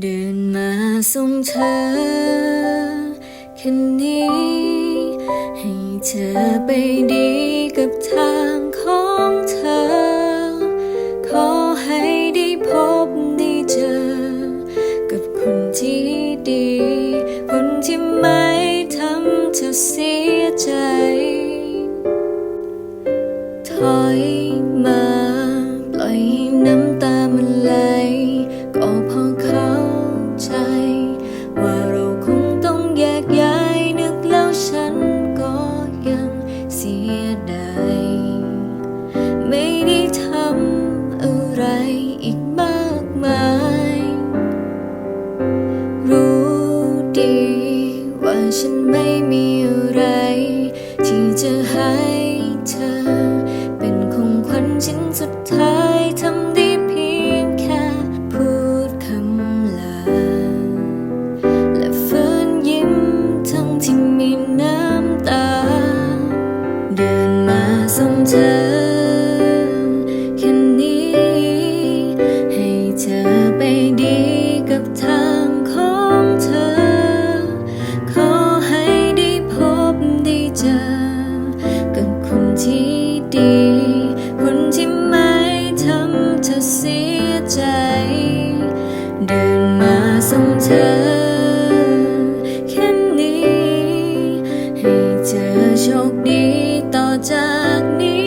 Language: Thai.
เดินมาส่งเธอแค่นี้ ให้เธอไปดีกับทางของเธอ ขอให้ได้พบได้เจอ กับคนที่ดี คนที่ไม่ทำเธอเสียใจ ถอยมา ปล่อยให้น้ำตามัน ว่าเราคงต้องแยกย้ายนึกแล้วฉันก็ยังเสียดายไม่ได้ทำอะไรอีกมากมาย รู้ดีว่าฉันไม่มีอะไร ที่จะให้เธอ เป็นของขวัญชิ้นสุดท้าย เจอแค่นี้ ให้เธอโชคดีต่อจากนี้